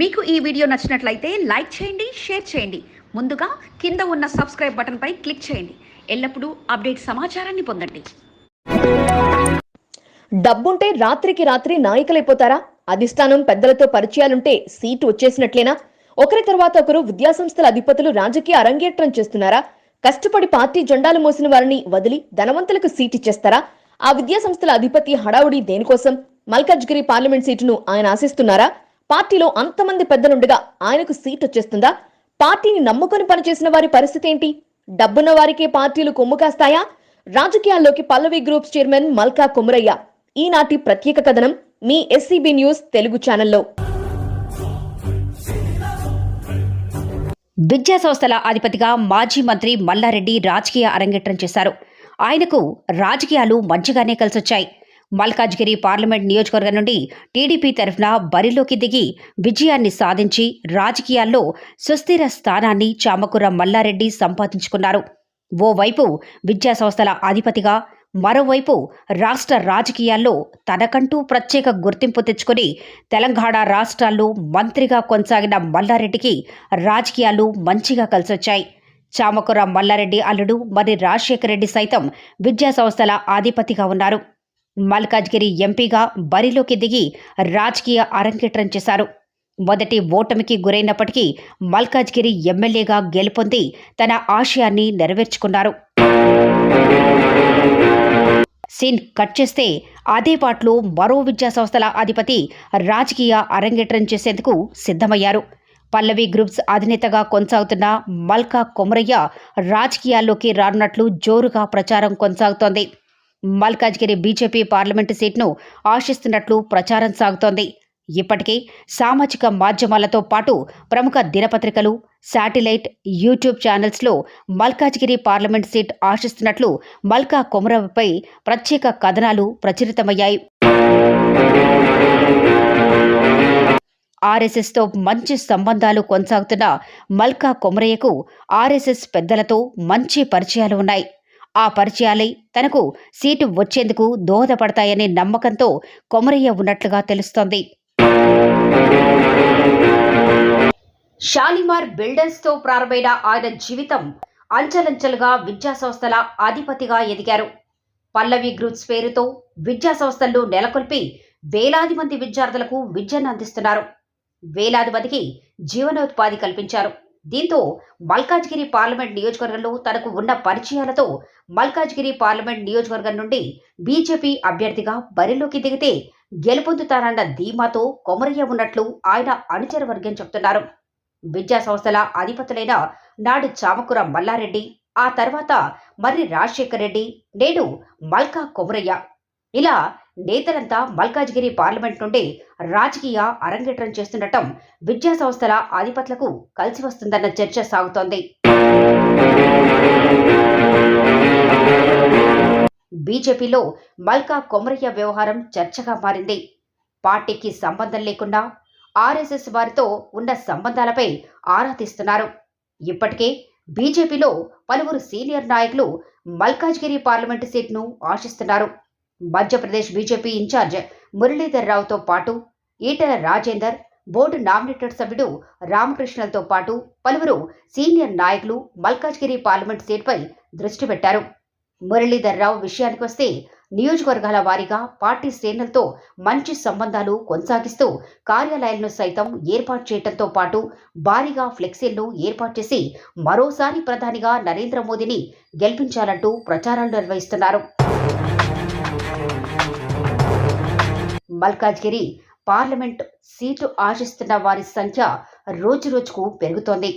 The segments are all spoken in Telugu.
మీకు ఈ వీడియో నచ్చినట్లయితే లైక్ చేయండి షేర్ చేయండి. ముందుగా కింద ఉన్న సబ్స్క్రైబ్ బటన్పై క్లిక్ చేయండి. ఎల్లప్పుడూ అప్డేట్ సమాచారాన్ని పొందండి. డబ్బుంటే రాత్రికి రాత్రి నాయకులైపోతారా? అధిష్టానం పెద్దలతో పరిచయాలుంటే సీటు వచ్చేసినట్లేనా? ఒకరి తర్వాత ఒకరు విద్యాసంస్థల అధిపతులు రాజకీయ అరంగేట్రం చేస్తున్నారా? కష్టపడి పార్టీ జెండాలు మోసిన వారిని వదిలి ధనవంతులకు సీట్ ఇచ్చేస్తారా ఆ విద్యాసంస్థల అధిపతి హడావుడి దేనికోసం? మల్కాజ్గిరి పార్లమెంట్ సీటును ఆయన ఆశిస్తున్నారా? పార్టీలో అంతమంది పెద్దలుండగా ఆయనకు సీట్ వచ్చేస్తుందా పార్టీని నమ్ముకొని పనిచేసిన వారి పరిస్థితి ఏంటి? డబ్బున్న వారికే పార్టీలు కొమ్ము కాస్తాయా? రాజకీయాల్లోకి పల్లవి గ్రూప్స్ చైర్మన్ మల్కా కుమరయ్య. ఈనాటి ప్రత్యేక కథనం మీ ఎస్సీబీ న్యూస్ తెలుగు ఛానల్లో. విద్యా సంస్థల అధిపతిగా మాజీ మంత్రి మల్లారెడ్డి రాజకీయ అరంగేట్రం చేశారు. ఆయనకు రాజకీయాలు మంచిగానే కలిసొచ్చాయి. మల్కాజ్గిరి పార్లమెంట్ నియోజకవర్గం నుండి టీడీపీ తరఫున బరిలోకి దిగి విజయాన్ని సాధించి రాజకీయాల్లో సుస్థిర స్థానాన్ని చామకూర మల్లారెడ్డి సంపాదించుకున్నారు. ఓవైపు విద్యా సంస్థల అధిపతిగా మరోవైపు రాష్ట్ర రాజకీయాల్లో తనకంటూ ప్రత్యేక గుర్తింపు తెచ్చుకుని తెలంగాణ రాష్ట్రాల్లో మంత్రిగా కొనసాగిన మల్లారెడ్డికి రాజకీయాలు మంచిగా కలిసొచ్చాయి. చామకూర మల్లారెడ్డి అల్లుడు మరి రాజశేఖర రెడ్డి సైతం విద్యా సంస్థల అధిపతిగా ఉన్నారు. మల్కాజ్గిరి ఎంపీగా బరిలోకి దిగి రాజకీయ అరంగేట్రం చేశారు. మొదటి ఓటమికి గురైనప్పటికీ మల్కాజ్గిరి ఎమ్మెల్యేగా గెలుపొంది తన ఆశయాన్ని నెరవేర్చుకున్నారు. సీన్ కట్ చేస్తే అదే పాటలో మరో విద్యా సంస్థల అధిపతి రాజకీయ అరంగేట్రం చేసేందుకు సిద్ధమయ్యారు. పల్లవి గ్రూప్స్ అధినేతగా కొనసాగుతున్న మల్కా కొమరయ్య రాజకీయాల్లోకి రానున్నట్లు జోరుగా ప్రచారం కొనసాగుతోంది. మల్కాజ్గిరి బీజేపీ పార్లమెంటు సీట్ను ఆశిస్తున్నట్లు ప్రచారం సాగుతోంది. ఇప్పటికే సామాజిక మాధ్యమాలతో పాటు ప్రముఖ దినపత్రికలు శాటిలైట్ యూట్యూబ్ ఛానల్స్లో మల్కాజ్గిరి పార్లమెంట్ సీట్ ఆశిస్తున్నట్లు మల్కా కొమరపై ప్రత్యేక కథనాలు ప్రచురితమయ్యాయి. ఆర్ఎస్ఎస్తో మంచి సంబంధాలు కొనసాగుతున్న మల్కా కొమరయ్యకు ఆర్ఎస్ఎస్ పెద్దలతో మంచి పరిచయాలు ఉన్నాయి. ఆ పరిచయాలై తనకు సీటు వచ్చేందుకు దోహదపడతాయనే నమ్మకంతో కొమరయ్య ఉన్నట్లుగా తెలుస్తోంది. షాలిమార్ బిల్డర్స్తో ప్రారంభమైన ఆయన జీవితం అంచలంచెలుగా విద్యా సంస్థల అధిపతిగా ఎదిగారు. పల్లవి గ్రూప్స్ పేరుతో విద్యాసంస్థలను నెలకొల్పి వేలాది మంది విద్యార్థులకు విద్యను అందిస్తున్నారు. వేలాది మందికి జీవనోపాధి కల్పించారు. దీంతో మల్కాజ్గిరి పార్లమెంట్ నియోజకవర్గంలో తనకు ఉన్న పరిచయాలతో మల్కాజ్గిరి పార్లమెంట్ నియోజకవర్గం నుండి బీజేపీ అభ్యర్థిగా బరిలోకి దిగితే గెలుపొందుతారన్న ధీమాతో కొమరయ్య ఉన్నట్లు ఆయన అనుచర వర్గం చెబుతున్నారు విద్యా సంస్థల అధిపతులైన నాడు చామకుర మల్లారెడ్డి ఆ తర్వాత మర్రి రాజశేఖర్ రెడ్డి నేడు మల్కా కొమరయ్య. ఇలా నేతలంతా మల్కాజ్గిరి పార్లమెంట్ నుండి రాజకీయ అరంగేట్రం చేస్తుండటం విద్యా సంస్థల అధిపతులకు కలిసి వస్తుందన్న చర్చ సాగుతోంది. బీజేపీలో మల్కా కొమరయ్య వ్యవహారం చర్చగా మారింది. పార్టీకి సంబంధం లేకుండా ఆర్ఎస్ఎస్ వారితో ఉన్న సంబంధాలపై ఆరా తీస్తున్నారు. ఇప్పటికే బీజేపీలో పలువురు సీనియర్ నాయకులు మల్కాజ్గిరి పార్లమెంటు సీట్ను ఆశిస్తున్నారు. Madhya Pradesh BJP in charge Muralidhar రావుతో పాటు ఈటల రాజేందర్ బోర్డు నామినేటెడ్ సభ్యుడు రామకృష్ణలతో పాటు పలువురు సీనియర్ నాయకులు మల్కాజ్గిరి పార్లమెంట్ సీట్పై దృష్టి పెట్టారు. మురళీధర్ రావు విషయానికి వస్తే నియోజకవర్గాల వారీగా పార్టీ శ్రేణులతో మంచి సంబంధాలు కొనసాగిస్తూ కార్యాలయాలను సైతం ఏర్పాటు చేయడంతో పాటు భారీగా ఫ్లెక్సీలను ఏర్పాటు చేసి మరోసారి ప్రధానిగా నరేంద్ర మోదీని గెలిపించాలంటూ ప్రచారాలు నిర్వహిస్తున్నారు. మల్కాజ్గిరి పార్లమెంట్ సీటు ఆశిస్తున్న వారి సంఖ్య రోజురోజుకు పెరుగుతోంది.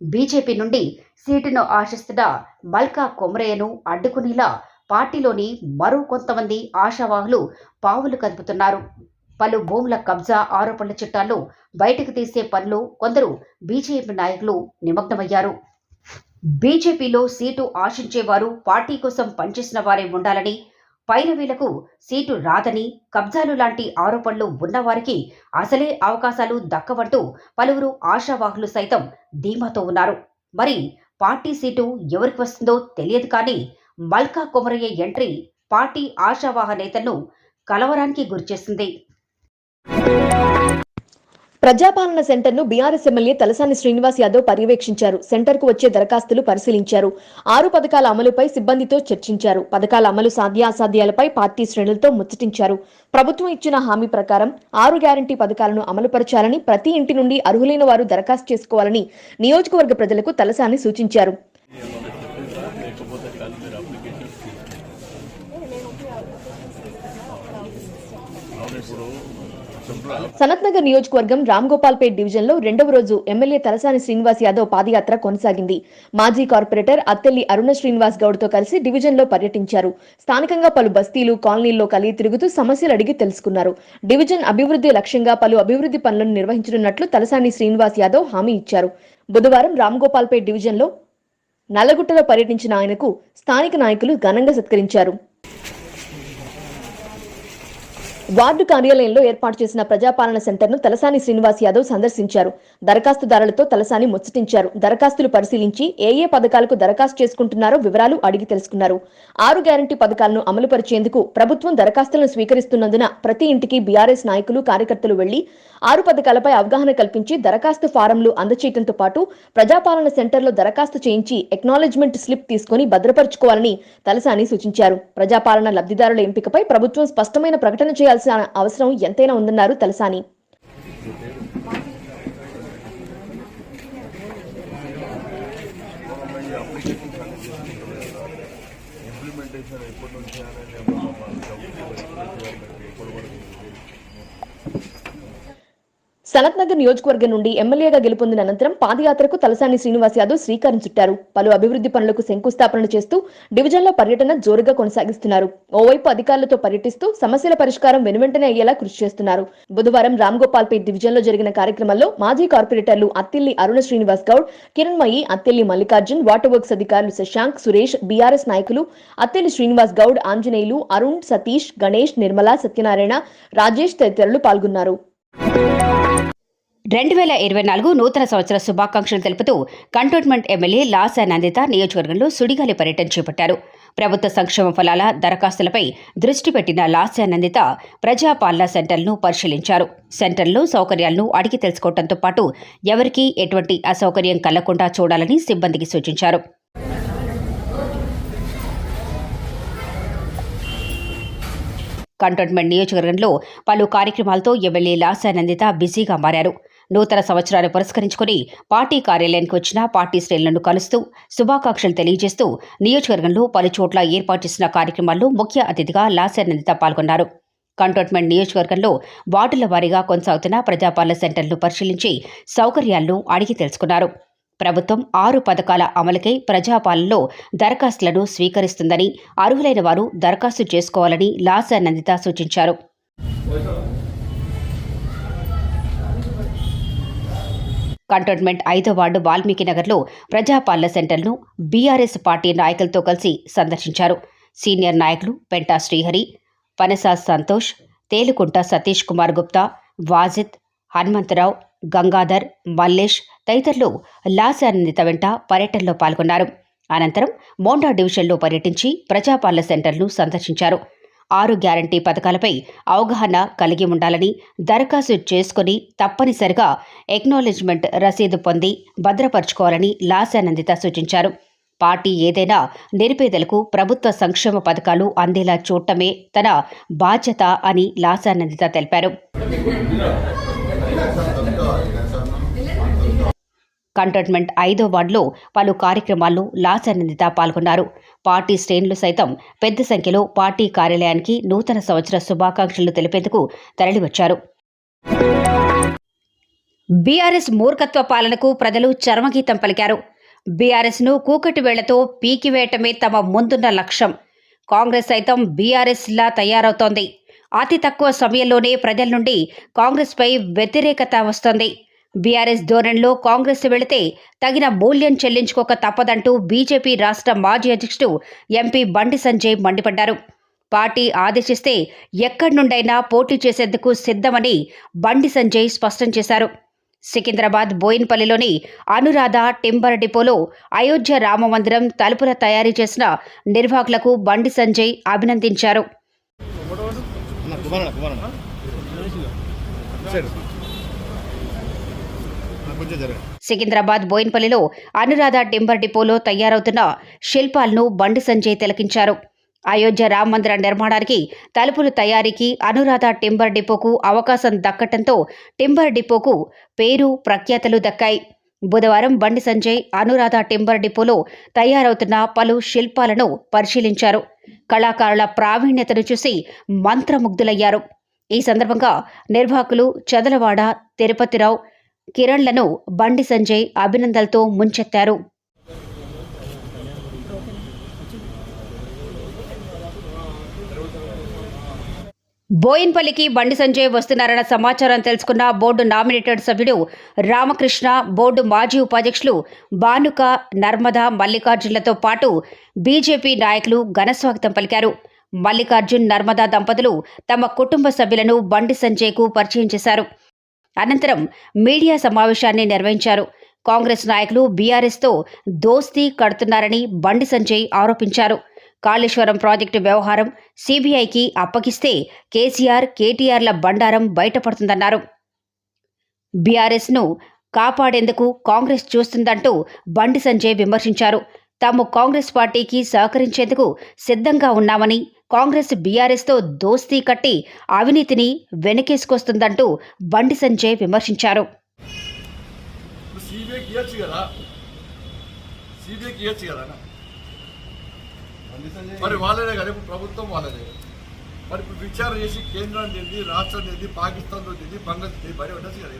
బీజేపీ నుండి సీటును ఆశిస్తున్న మల్కా కొమరయ్యను అడ్డుకునేలా పార్టీలోని మరో కొంతమంది ఆశావాహులు పావులు కదుపుతున్నారు. పలు భూముల కబ్జా ఆరోపణల చట్టాలు బయటకు తీసే పనులు కొందరు బీజేపీ నాయకులు నిమగ్నమయ్యారు. బీజేపీలో సీటు ఆశించేవారు పార్టీ కోసం పనిచేసిన వారే ఉండాలని పైరవీలకు సీటు రాదని కబ్జాలు లాంటి ఆరోపణలు ఉన్నవారికి అసలే అవకాశాలు దక్కవంటూ పలువురు ఆశావాహులు సైతం ధీమాతో ఉన్నారు. మరి పార్టీ సీటు ఎవరికి వస్తుందో తెలియదు కానీ మల్కా కుమరయ్య ఎంట్రీ పార్టీ ఆశావాహ నేతలను కలవరానికి గురిచేసింది. ప్రజాపాలన సెంటర్ను బీఆర్ఎస్ ఎమ్మెల్యే తలసాని శ్రీనివాస్ యాదవ్ పర్యవేక్షించారు. సెంటర్కు వచ్చే దరఖాస్తులు పరిశీలించారు. ఆరు పథకాల అమలుపై సిబ్బందితో చర్చించారు. పథకాల అమలు సాధ్యాసాధ్యాలపై పార్టీ శ్రేణులతో ముచ్చటించారు. ప్రభుత్వం ఇచ్చిన హామీ ప్రకారం ఆరు గ్యారంటీ పథకాలను అమలుపరచాలని ప్రతి ఇంటి నుండి అర్హులైన వారు దరఖాస్తు చేసుకోవాలని నియోజకవర్గ ప్రజలకు తలసాని సూచించారు. సనత్ నగర్ నియోజకవర్గం రామ్ గోపాల్పేట్ డివిజన్లో రెండవ రోజు ఎమ్మెల్యే తలసాని శ్రీనివాస్ యాదవ్ పాదయాత్ర కొనసాగింది. మాజీ కార్పొరేటర్ అత్తెల్లి అరుణ శ్రీనివాస్ గౌడ్తో కలిసి డివిజన్లో పర్యటించారు. స్థానికంగా పలు బస్తీలు కాలనీల్లో కలిగి తిరుగుతూ సమస్యలు అడిగి తెలుసుకున్నారు. డివిజన్ అభివృద్ధి లక్ష్యంగా పలు అభివృద్ధి పనులను నిర్వహించనున్నట్లు తలసాని శ్రీనివాస్ యాదవ్ హామీ ఇచ్చారు. బుధవారం రామ్ గోపాల్పేట్ డివిజన్లో నల్లగుట్టలో పర్యటించిన ఆయనకు స్థానిక నాయకులు ఘనంగా సత్కరించారు. వార్డు కార్యాలయంలో ఏర్పాటు చేసిన ప్రజాపాలన సెంటర్ను తలసాని శ్రీనివాస్ యాదవ్ సందర్శించారు. దరఖాస్తుదారులతో తలసాని ముచ్చటించారు. దరఖాస్తులు పరిశీలించి ఏ ఏ పథకాలకు దరఖాస్తు చేసుకుంటున్నారో వివరాలు అడిగి తెలుసుకున్నారు. ఆరు గ్యారంటీ పథకాలను అమలు పరిచేందుకు ప్రభుత్వం దరఖాస్తులను స్వీకరిస్తున్నందున ప్రతి ఇంటికి బీఆర్ఎస్ నాయకులు కార్యకర్తలు వెళ్ళి ఆరు పథకాలపై అవగాహన కల్పించి దరఖాస్తు ఫారంలు అందచేయడంతో పాటు ప్రజాపాలన సెంటర్లో దరఖాస్తు చేయించి ఎక్నాలెడ్జ్మెంట్ స్లిప్ తీసుకుని భద్రపరచుకోవాలని తలసాని సూచించారు. ప్రజాపాలన లబ్ధిదారుల ఎంపికపై ప్రభుత్వం స్పష్టమైన ప్రకటన చేయాల్సిన అవసరం ఎంతైనా ఉందన్నారు తలసాని. సనత్ నగర్ నియోజకవర్గం నుండి ఎమ్మెల్యేగా గెలుపొందిన అనంతరం పాదయాత్రకు తలసాని శ్రీనివాస్ యాదవ్ శ్రీకారం చుట్టారు. పలు అభివృద్ధి పనులకు శంకుస్థాపన చేస్తూ డివిజన్లో పర్యటన జోరుగా కొనసాగిస్తున్నారు. ఓవైపు అధికారులతో పర్యటిస్తూ సమస్యల పరిష్కారం వెనువెంటనే అయ్యేలా కృషి చేస్తున్నారు. బుధవారం రామ్ గోపాల్పేట్ డివిజన్లో జరిగిన కార్యక్రమంలో మాజీ కార్పొరేటర్లు అత్తిల్లి అరుణ శ్రీనివాస్ గౌడ్ కిరణ్మయి అత్తిల్లి మల్లికార్జున్ వాటర్ వర్క్స్ అధికారులు శశాంక్ సురేష్ బీఆర్ఎస్ నాయకులు అత్తిల్లి శ్రీనివాస్ గౌడ్ ఆంజనేయులు అరుణ్ సతీష్ గణేష్ నిర్మల సత్యనారాయణ రాజేష్ తదితరులు పాల్గొన్నారు. రెండు వేల ఇరవై నాలుగు నూతన సంవత్సర శుభాకాంక్షలు తెలుపుతూ కంటోన్మెంట్ ఎమ్మెల్యే లాసా నందిత నియోజకవర్గంలో సుడిగాలి పర్యటన చేపట్టారు. ప్రభుత్వ సంక్షేమ ఫలాల దరఖాస్తులపై దృష్టి పెట్టిన లాస్యా నందిత ప్రజాపాలన సెంటర్లను పరిశీలించారు. సెంటర్లో సౌకర్యాలను అడిగి తెలుసుకోవడంతో పాటు ఎవరికీ ఎటువంటి అసౌకర్యం కలగకుండా చూడాలని సిబ్బందికి సూచించారు. కంటోన్మెంట్ నియోజకవర్గంలో పలు కార్యక్రమాలతో ఎమ్మెల్యే లాసానందిత బిజీగా మారారు. నూతన సంవత్సరాన్ని పురస్కరించుకుని పార్టీ కార్యాలయానికి వచ్చిన పార్టీ శ్రేణులను కలుస్తూ శుభాకాంక్షలు తెలియజేస్తూ నియోజకవర్గంలో పలు చోట్ల ఏర్పాటు చేసిన కార్యక్రమాల్లో ముఖ్య అతిథిగా లాసానందిత పాల్గొన్నారు. కంటోన్మెంట్ నియోజకవర్గంలో వార్డుల వారీగా కొనసాగుతున్న ప్రజాపాలన సెంటర్లను పరిశీలించి సౌకర్యాలను అడిగి తెలుసుకున్నారు. ప్రభుత్వం ఆరు పథకాల అమలుకై ప్రజాపాలనలో దరఖాస్తులను స్వీకరిస్తుందని అర్హులైన వారు దరఖాస్తు చేసుకోవాలని లాసా నందిత సూచించారు. కంటోన్మెంట్ ఐదో వార్డు వాల్మీకి నగర్లో ప్రజాపాలన సెంటర్ను బీఆర్ఎస్ పార్టీ నాయకులతో కలిసి సందర్శించారు. సీనియర్ నాయకులు పెంటా శ్రీహరి పనసా సంతోష్ తేలుకుంట సతీష్ కుమార్ గుప్తా వాజిద్ హనుమంతరావు గంగాధర్ మల్లేష్ తదితరులు లాసానందిత వెంట పర్యటనలో పాల్గొన్నారు. అనంతరం మోండా డివిజన్లో పర్యటించి ప్రజాపాలన సెంటర్ను సందర్శించారు. ఆరు గ్యారంటీ పథకాలపై అవగాహన కలిగి ఉండాలని దరఖాస్తు చేసుకుని తప్పనిసరిగా ఎక్నాలెడ్జ్మెంట్ రసీదు పొంది భద్రపరచుకోవాలని లాసానందిత సూచించారు. పార్టీ ఏదైనా నిరుపేదలకు ప్రభుత్వ సంక్షేమ పథకాలు అందేలా చూడటమే తన బాధ్యత అని లాసానందిత తెలిపారు. కంటోన్మెంట్ ఐదో వార్డులో పలు కార్యక్రమాల్లో నిందిత పాల్గొన్నారు. పార్టీ శ్రేణులు సైతం పెద్ద సంఖ్యలో పార్టీ కార్యాలయానికి నూతన సంవత్సర శుభాకాంక్షలు తెలిపేందుకు తరలివచ్చారు. బీఆర్ఎస్ మూర్ఖత్వ పాలనకు ప్రజలు చర్మగీతం పలికారు. బీఆర్ఎస్ను కూకటి వేళ్ళతో పీకివేయటమే తమ ముందున్న లక్ష్యం. కాంగ్రెస్ సైతం బీఆర్ఎస్లా తయారవుతోంది. అతి తక్కువ సమయంలోనే ప్రజల నుండి కాంగ్రెస్పై వ్యతిరేకత వస్తోంది. బీఆర్ఎస్ ధోరణిలో కాంగ్రెస్ వెళితే తగిన మూల్యం చెల్లించుకోక తప్పదంటూ బీజేపీ రాష్ట్ర మాజీ అధ్యక్షుడు ఎంపీ బండి సంజయ్ మండిపడ్డారు. పార్టీ ఆదేశిస్తే ఎక్కడి నుండైనా పోటీ చేసేందుకు సిద్ధమని బండి సంజయ్ స్పష్టం చేశారు. సికింద్రాబాద్ బోయిన్పల్లిలోని అనురాధ టింబర్ డిపోలో అయోధ్య రామమందిరం తలుపుల తయారీ చేసిన నిర్వాహకులకు బండి సంజయ్ అభినందించారు. సికింద్రాబాద్ బోయిన్పల్లిలో అనురాధ టింబర్ డిపోలో తయారవుతున్న శిల్పాలను బండి సంజయ్ తిలకించారు. అయోధ్య రామ మందిర నిర్మాణానికి తలుపులు తయారీకి అనురాధ టింబర్ డిపోకు అవకాశం దక్కటంతో టింబర్ డిపోకు పేరు ప్రఖ్యాతలు దక్కాయి. బుధవారం బండి సంజయ్ అనురాధ టింబర్ డిపోలో తయారవుతున్న పలు శిల్పాలను పరిశీలించారు. కళాకారుల ప్రావీణ్యతను చూసి మంత్రముగ్ధులయ్యారు. ఈ సందర్భంగా నిర్వాహకులు చదలవాడ తిరుపతిరావు కిరణ్లను బండి సంజయ్ అభినందనలతో ముంచెత్తారు. బోయిన్పల్లికి బండి సంజయ్ వస్తున్నారన్న సమాచారం తెలుసుకున్న బోర్డు నామినేటెడ్ సభ్యుడు రామకృష్ణ బోర్డు మాజీ ఉపాధ్యక్షులు బానుక నర్మదా మల్లికార్జున్లతో పాటు బీజేపీ నాయకులు ఘనస్వాగతం పలికారు. మల్లికార్జున్ నర్మదా దంపతులు తమ కుటుంబ సభ్యులను బండి సంజయ్కు పరిచయం చేశారు. అనంతరం మీడియా సమావేశాన్ని నిర్వహించారు. కాంగ్రెస్ నాయకులు బీఆర్ఎస్తో దోస్తీ కడుతున్నారని బండి సంజయ్ ఆరోపించారు. కాళేశ్వరం ప్రాజెక్టు వ్యవహారం సీబీఐకి అప్పగిస్తే కేసీఆర్ కేటీఆర్ల బండారం బయటపడుతుందన్నారు. బీఆర్ఎస్ను కాపాడేందుకు కాంగ్రెస్ చూస్తుందంటూ బండి సంజయ్ విమర్శించారు. తాము కాంగ్రెస్ పార్టీకి సహకరించేందుకు సిద్ధంగా ఉన్నామని కాంగ్రెస్ బీఆర్ఎస్తో దోస్తీ కట్టి అవినీతిని వెనకేసుకొస్తుందంటూ బండి సంజయ్ విమర్శించారు. మరి వాళ్ళనే కదా? ఇప్పుడు ప్రభుత్వం వాళ్ళదే. మరి ఇప్పుడు విచారణ చేసి ఏంది ఏంది పాకిస్తాన్లో ఏంది బంగ్లాదేశ్ బయట ఉండొచ్చు కదా.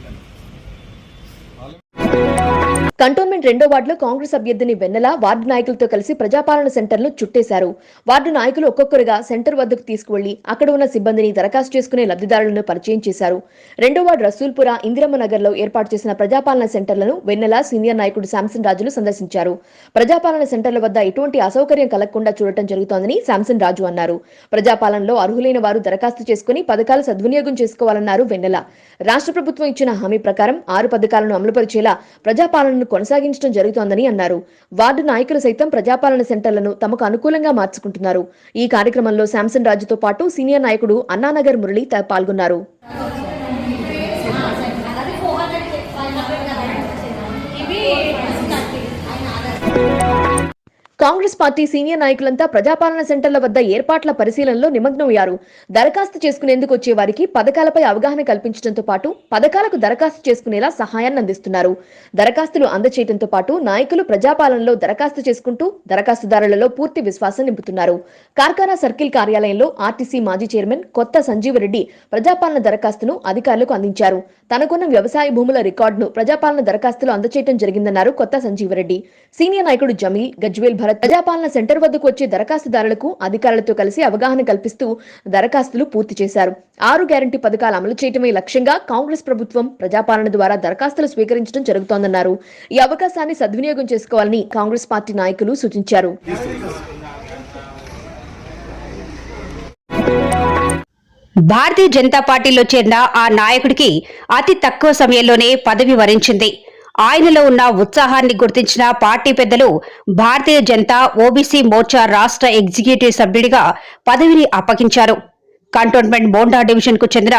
కంటోన్మెంట్ రెండో వార్డులో కాంగ్రెస్ అభ్యర్థిని వెన్నెల వార్డు నాయకులతో కలిసి ప్రజాపాలన సెంటర్ను చుట్టేశారు. వార్డు నాయకులు ఒక్కొక్కరుగా సెంటర్ వద్దకు తీసుకువెళ్ళి అక్కడ ఉన్న సిబ్బందిని దరఖాస్తు చేసుకునే లబ్ధిదారులను పరిచయం చేశారు. రెండో వార్డు రసూల్పుర ఇందిరమ్మ నగర్లో ఏర్పాటు చేసిన ప్రజాపాలన సెంటర్లను వెన్నెల సీనియర్ నాయకుడు శాంసన్ రాజులు సందర్శించారు. ప్రజాపాలన సెంటర్ల వద్ద ఎటువంటి అసౌకర్యం కలగకుండా చూడటం జరుగుతోందని శాంసన్ రాజు అన్నారు. ప్రజాపాలనలో అర్హులైన వారు దరఖాస్తు చేసుకుని పథకాలు సద్వినియోగం చేసుకోవాలన్నారు వెన్నెల. రాష్ట్ర ప్రభుత్వం ఇచ్చిన హామీ ప్రకారం ఆరు పథకాలను అమలుపరిచేలా ప్రజాపాలన ప్రజాపాలనను కొనసాగించడం జరుగుతోందని అన్నారు. వార్డు నాయకులు సైతం ప్రజాపాలన సెంటర్లను తమకు అనుకూలంగా మార్చుకుంటున్నారు. ఈ కార్యక్రమంలో శాంసన్ రాజుతో పాటు సీనియర్ నాయకుడు అన్నానగర్ మురళి త- పాల్గొన్నారు. కాంగ్రెస్ పార్టీ సీనియర్ నాయకులంతా ప్రజాపాలన సెంటర్ల వద్ద ఏర్పాట్ల పరిశీలనలో నిమగ్నమయ్యారు. దరఖాస్తు చేసుకునేందుకు వచ్చే వారికి పథకాలపై అవగాహన కల్పించడంతో పాటు పథకాలకు దరఖాస్తు చేసుకునేలా సహాయాన్ని అందిస్తున్నారు. దరఖాస్తులు అందచేయడంతో పాటు నాయకులు ప్రజాపాలనలో దరఖాస్తు చేసుకుంటూ దరఖాస్తుదారులలో పూర్తి విశ్వాసం నింపుతున్నారు. కార్ఖానా సర్కిల్ కార్యాలయంలో ఆర్టీసీ మాజీ చైర్మన్ కొత్త సంజీవరెడ్డి ప్రజాపాలన దరఖాస్తును అధికారులకు అందించారు. తనకున్న వ్యవసాయ భూముల రికార్డును ప్రజాపాలన దరఖాస్తులో అందచేయడం జరిగిందన్నారు కొత్త సంజీవరెడ్డి సీనియర్ నాయకుడు జమీల్ గజ్వేల్ భరత్ ప్రజాపాలన సెంటర్ వద్దకు వచ్చే దరఖాస్తుదారులకు అధికారులతో కలిసి అవగాహన కల్పిస్తూ దరఖాస్తులు పూర్తి చేశారు. ఆరు గ్యారంటీ పథకాలు అమలు చేయటమే లక్ష్యంగా కాంగ్రెస్ ప్రభుత్వం ప్రజాపాలన ద్వారా దరఖాస్తులు స్వీకరించడం జరుగుతోందన్నారు. ఈ అవకాశాన్ని సద్వినియోగం చేసుకోవాలని కాంగ్రెస్ పార్టీ నాయకులు సూచించారు. భారతీయ జనతా పార్టీలో చేరిన ఆ నాయకుడికి అతి తక్కువ సమయంలోనే పదవి వరించింది. ఆయనలో ఉన్న ఉత్సాహాన్ని గుర్తించిన పార్టీ పెద్దలు భారతీయ జనతా ఓబీసీ మోర్చా రాష్ట్ర ఎగ్జిక్యూటివ్ సభ్యుడిగా పదవిని అప్పగించారు. కంటోన్మెంట్ బోండా డివిజన్కు చెందిన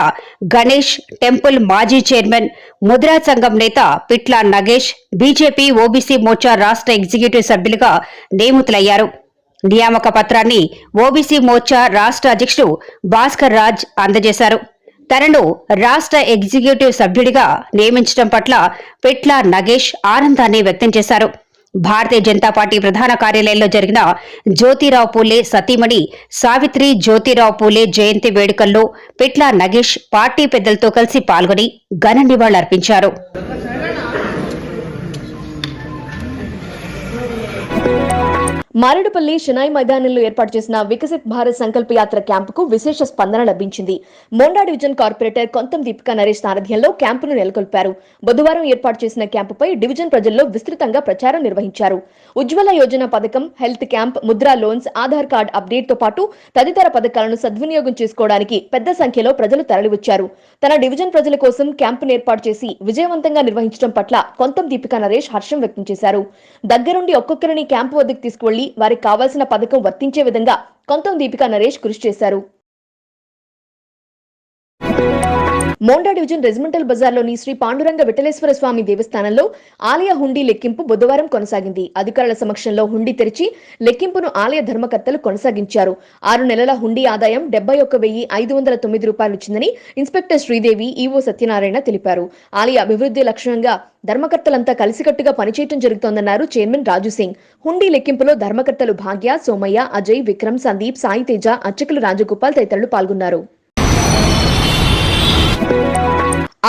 గణేష్ టెంపుల్ మాజీ చైర్మన్ ముద్రా సంఘం నేత పిట్ల నగేష్ బీజేపీ ఓబీసీ మోర్చా రాష్ట్ర ఎగ్జిక్యూటివ్ సభ్యులుగా నియమితులయ్యారు. నియామక పత్రాన్ని ఓబీసీ మోర్చా రాష్ట్ర అధ్యక్షుడు భాస్కర్ రాజ్ అందజేశారు. తనను రాష్ట్ర ఎగ్జిక్యూటివ్ సభ్యుడిగా నియమించడం పట్ల పిట్ల నగేష్ ఆనందాన్ని వ్యక్తం చేశారు. భారతీయ జనతా పార్టీ ప్రధాన కార్యాలయంలో జరిగిన జ్యోతిరావు పూలే సతీమణి సావిత్రి జ్యోతిరావు పూలే జయంతి వేడుకల్లో పిట్ల నగేష్ పార్టీ పెద్దలతో కలిసి పాల్గొని ఘన నివాళులర్పించారు. మారేడుపల్లి షినాయి మైదానంలో ఏర్పాటు చేసిన వికసిత్ భారత్ సంకల్ప యాత్ర క్యాంపుకు విశేష స్పందన లభించింది. మోండా డివిజన్ కార్పొరేటర్ కొంతం దీపికా నరేష్ సారథ్యంలో క్యాంపును నెలకొల్పారు. బుధవారం ఏర్పాటు చేసిన క్యాంపుపై డివిజన్ ప్రజల్లో విస్తృతంగా ప్రచారం నిర్వహించారు. ఉజ్వల యోజన పథకం health camp Mudra loans Aadhaar card అప్డేట్తో పాటు తదితర పథకాలను సద్వినియోగం చేసుకోవడానికి పెద్ద సంఖ్యలో ప్రజలు తరలివచ్చారు. తన డివిజన్ ప్రజల కోసం క్యాంపును ఏర్పాటు చేసి విజయవంతంగా నిర్వహించడం పట్ల కొంతం దీపికా నరేష్ హర్షం వ్యక్తం చేశారు. దగ్గరుండి ఒక్కొక్కరిని క్యాంపు వద్దకు తీసుకువెళ్ళి వారికి కావాల్సిన పథకం వర్తించే విధంగా కొంతం దీపికా నరేష్ కృషి చేశారు. మోండా డివిజన్ రెజిమెంటల్ బజార్లోని శ్రీ పాండురంగ విఠలేశ్వర స్వామి దేవస్థానంలో ఆలయ హుండీ లెక్కింపు బుధవారం కొనసాగింది. అధికారుల సమక్షంలో హుండీ తెరిచి లెక్కింపును ఆలయ ధర్మకర్తలు కొనసాగించారు. ఆరు నెలల హుండీ ఆదాయం డెబ్బై ఒక్క వెయ్యి ఐదు వందల తొమ్మిది రూపాయలు వచ్చిందని ఇన్స్పెక్టర్ శ్రీదేవి ఈవో సత్యనారాయణ తెలిపారు. ఆలయ అభివృద్ధి లక్ష్యంగా ధర్మకర్తలంతా కలిసికట్టుగా పనిచేయటం జరుగుతోందన్నారు చైర్మన్ రాజు సింగ్. హుండీ లెక్కింపులో ధర్మకర్తలు భాగ్య సోమయ్య అజయ్ విక్రమ్ సందీప్ సాయి తేజ అర్చకులు రాజగోపాల్ తదితరులు పాల్గొన్నారు.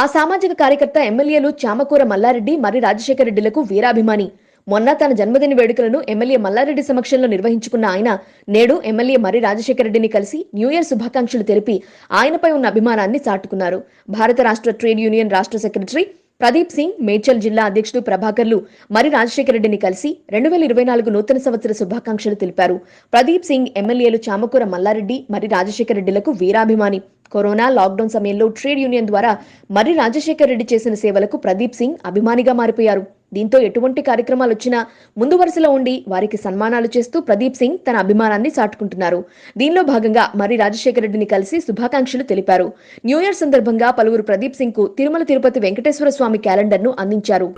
ఆ సామాజిక కార్యకర్త ఎమ్మెల్యేలు చామకూర మల్లారెడ్డి మరి రాజశేఖర రెడ్డిలకు వీరాభిమాని. మొన్న తన జన్మదిన వేడుకలను ఎమ్మెల్యే మల్లారెడ్డి సమక్షంలో నిర్వహించుకున్న ఆయన నేడు ఎమ్మెల్యే మరి రాజశేఖర రెడ్డిని కలిసి న్యూ ఇయర్ శుభాకాంక్షలు తెలిపి ఆయనపై ఉన్న అభిమానాన్ని చాటుకున్నారు. భారత రాష్ట్ర ట్రేడ్ యూనియన్ రాష్ట్ర సెక్రటరీ ప్రదీప్ సింగ్ మేడ్చల్ జిల్లా అధ్యక్షుడు ప్రభాకర్లు మరి రాజశేఖర రెడ్డిని కలిసి రెండు వేల ఇరవై నాలుగు నూతన సంవత్సర శుభాకాంక్షలు తెలిపారు. ప్రదీప్ సింగ్ ఎమ్మెల్యేలు చామకూర మల్లారెడ్డి మరి రాజశేఖర రెడ్డిలకు వీరాభిమాని. కరోనా లాక్డౌన్ సమయంలో ట్రేడ్ యూనియన్ ద్వారా మరి రాజశేఖర రెడ్డి చేసిన సేవలకు ప్రదీప్ సింగ్ అభిమానిగా మారిపోయారు. దీంతో ఎటువంటి కార్యక్రమాలు వచ్చినా ముందు వరుసలో ఉండి వారికి సన్మానాలు చేస్తూ ప్రదీప్ సింగ్ తన అభిమానాన్ని చాటుకుంటున్నారు. దీనిలో భాగంగా మరి రాజశేఖర రెడ్డిని కలిసి శుభాకాంక్షలు తెలిపారు. న్యూ ఇయర్ సందర్భంగా పలువురు ప్రదీప్ సింగ్కు తిరుమల తిరుపతి వెంకటేశ్వర స్వామి క్యాలెండర్ను అందించారు.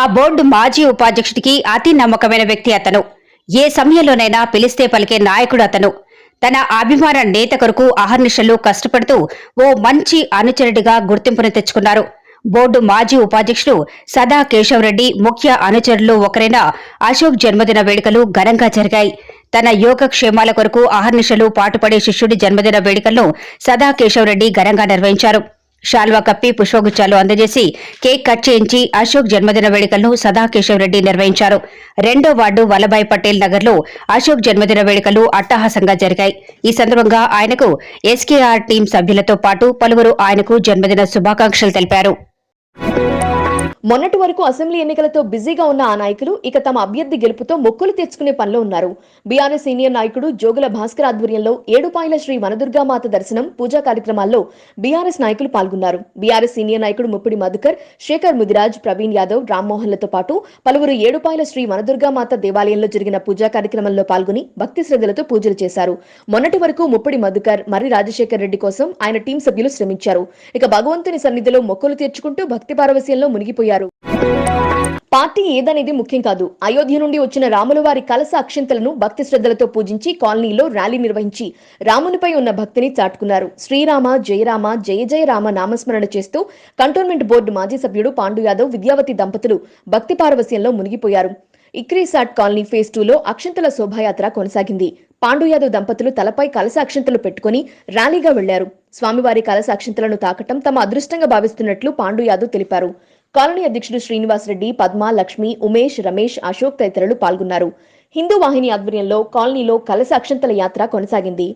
ఆ బోర్డు మాజీ ఉపాధ్యక్షుడికి అతి నమ్మకమైన వ్యక్తి అతను. ఏ సమయంలోనైనా పిలిస్తే పలికే నాయకుడు అతను. తన అభిమాన నేత కొరకు అహర్నిశలు కష్టపడుతూ ఓ మంచి అనుచరుడిగా గుర్తింపును తెచ్చుకున్నారు. బోర్డు మాజీ ఉపాధ్యక్షుడు సదా కేశవరెడ్డి ముఖ్య అనుచరులు ఒకరైన అశోక్ జన్మదిన వేడుకలు ఘనంగా జరిగాయి. తన యోగక్షేమాల కొరకు అహర్నిశలు పాటుపడే శిష్యుడి జన్మదిన వేడుకలను సదా కేశవరెడ్డి ఘనంగా నిర్వహించారు. శాల్వా కప్పి పుష్పగుచ్చాలు అందజేసి కేక్ కట్ చేయించి అశోక్ జన్మదిన వేడుకలను సదాకేశవ్ రెడ్డి నిర్వహించారు. రెండో వార్డు వల్లభాయ్ పటేల్ నగర్లో అశోక్ జన్మదిన వేడుకలు అట్టహాసంగా జరిగాయి. ఈ సందర్భంగా ఆయనకు ఎస్కేఆర్ టీం సభ్యులతో పాటు పలువురు ఆయనకు జన్మదిన శుభాకాంక్షలు తెలిపారు. మొన్నటి వరకు అసెంబ్లీ ఎన్నికలతో బిజీగా ఉన్న ఆ నాయకులు ఇక తమ అభ్యర్థి గెలుపుతో మొక్కులు తెచ్చుకునే పనిలో ఉన్నారు. బీఆర్ఎస్ సీనియర్ నాయకుడు జోగుల భాస్కర్ ఆధ్వర్యంలో ఏడుపాయల శ్రీ వనదుర్గామాత దర్శనం పూజా కార్యక్రమాల్లో బీఆర్ఎస్ నాయకులు పాల్గొన్నారు. బీఆర్ఎస్ సీనియర్ నాయకుడు ముప్పిడి మధుకర్ శేఖర్ ముదిరాజ్ ప్రవీణ్ యాదవ్ రామ్మోహన్లతో పాటు పలువురు ఏడుపాయల శ్రీ వనదుర్గామాత దేవాలయంలో జరిగిన పూజా కార్యక్రమంలో పాల్గొని భక్తి శ్రద్ధలతో పూజలు చేశారు. మొన్నటి వరకు ముప్పిడి మధుకర్ మరి రాజశేఖర్ రెడ్డి కోసం ఆయన టీం సభ్యులు శ్రమించారు. ఇక భగవంతుని సన్నిధిలో మొక్కలు తీర్చుకుంటూ భక్తి పారవశ్యంలో మునిగిపోయారు. పార్టీ ఏదనేది ముఖ్యం కాదు. అయోధ్య నుండి వచ్చిన రాముల వారి కలస అక్షింతలను భక్తి శ్రద్ధలతో పూజించి కాలనీలో ర్యాలీ నిర్వహించి రామునిపై ఉన్న భక్తిని చాటుకున్నారు. శ్రీరామ జయరామ జయ జయ రామ నామస్మరణ చేస్తూ కంటోన్మెంట్ బోర్డు మాజీ సభ్యుడు పాండు యాదవ్ విద్యావతి దంపతులు భక్తి పారవస్యంలో మునిగిపోయారు. ఇక్రీసాట్ కాలనీ ఫేజ్ టూలో అక్షింతల శోభాయాత్ర కొనసాగింది. పాండు యాదవ్ దంపతులు తలపై కలస అక్షంతలు పెట్టుకుని ర్యాలీగా వెళ్ళారు. స్వామివారి కలస అక్షంతలను తాకటం తమ అదృష్టంగా భావిస్తున్నట్లు పాండు యాదవ్ తెలిపారు. కాలనీ అధ్యక్షుడు శ్రీనివాస్ రెడ్డి పద్మ లక్ష్మి ఉమేష్ రమేష్ అశోక్ తదితరులు పాల్గొన్నారు. హిందూ వాహిని ఆధ్వర్యంలో కాలనీలో కలస అక్షంతల యాత్ర కొనసాగింది.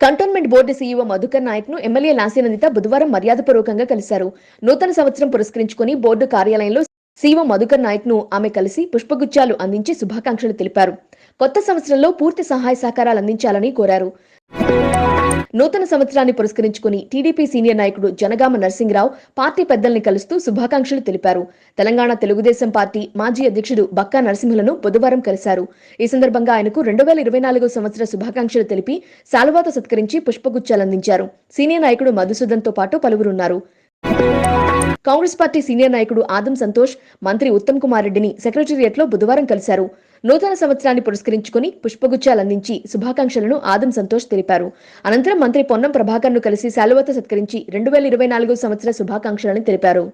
కంటోన్మెంట్ బోర్డు సీఈఓ మధుకర్ నాయక్ను ఎమ్మెల్యే లాసినందిత బుధవారం మర్యాదపూర్వకంగా కలిశారు. నూతన సంవత్సరం పురస్కరించుకుని బోర్డు కార్యాలయంలో సీఈఓ మధుకర్ నాయక్ను ఆమె కలిసి పుష్పగుచ్చాలు అందించి శుభాకాంక్షలు తెలిపారు. కొత్త సంవత్సరంలో పూర్తి సహాయ సహకారాలు అందించాలని కోరారు. నూతన సంవత్సరాన్ని పురస్కరించుకుని టీడీపీ సీనియర్ నాయకుడు జనగామ నరసింహరావు పార్టీ పెద్దల్ని కలుస్తూ శుభాకాంక్షలు తెలిపారు. తెలంగాణ తెలుగుదేశం పార్టీ మాజీ అధ్యక్షుడు బక్కా నరసింహులను బుధవారం కలిశారు. ఈ సందర్భంగా ఆయనకు రెండు వేల ఇరవై నాలుగో సంవత్సర శుభాకాంక్షలు తెలిపి శాలువాతో సత్కరించి పుష్పగుచ్చాలందించారు సీనియర్ నాయకుడు మధుసూదన్తో పాటు పలువురున్నారు. కాంగ్రెస్ పార్టీ సీనియర్ నాయకుడు ఆదం సంతోష్ మంత్రి ఉత్తమ్ కుమార్ రెడ్డిని సెక్రటేరియట్లో బుధవారం కలిశారు. నూతన సంవత్సరాన్ని పురస్కరించుకుని పుష్పగుచ్చాలందించి శుభాకాంక్షలను ఆదం సంతోష్ తెలిపారు. అనంతరం మంత్రి పొన్నం ప్రభాకర్ను కలిసి శాలువతో సత్కరించి రెండు వేల ఇరవై నాలుగు సంవత్సర శుభాకాంక్షలను తెలిపారు.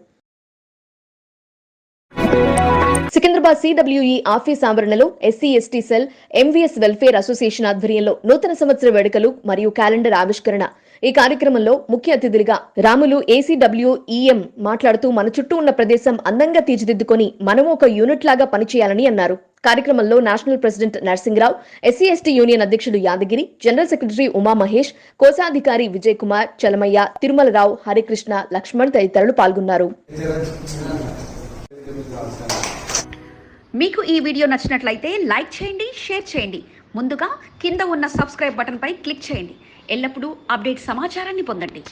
సికింద్రాబాద్ సిడబ్ల్యూఈ ఆఫీస్ ఆవరణలో SC ST cell MVS welfare association ఆధ్వర్యంలో నూతన సంవత్సర వేడుకలు మరియు క్యాలెండర్ ఆవిష్కరణ. ఈ కార్యక్రమంలో ముఖ్య అతిథులుగా రాములు ఏసీడబ్ల్యూఈఎం మాట్లాడుతూ మన చుట్టూ ఉన్న ప్రదేశం అందంగా తీర్చిదిద్దుకొని మనము ఒక యూనిట్ లాగా పనిచేయాలని అన్నారు. కార్యక్రమంలో national president Narasimharao SC ST union అధ్యక్షుడు యాదగిరి జనరల్ సెక్రటరీ ఉమా మహేష్ కోశాధికారి విజయ్ కుమార్ చలమయ్య తిరుమలరావు హరికృష్ణ లక్ష్మణ్ తదితరులు పాల్గొన్నారు. మీకు ఈ వీడియో నచ్చినట్లయితే లైక్ చేయండి షేర్ చేయండి. ముందుగా కింద ఉన్న సబ్స్క్రైబ్ బటన్పై క్లిక్ చేయండి. ఎల్లప్పుడూ అప్డేట్ సమాచారాన్ని పొందండి.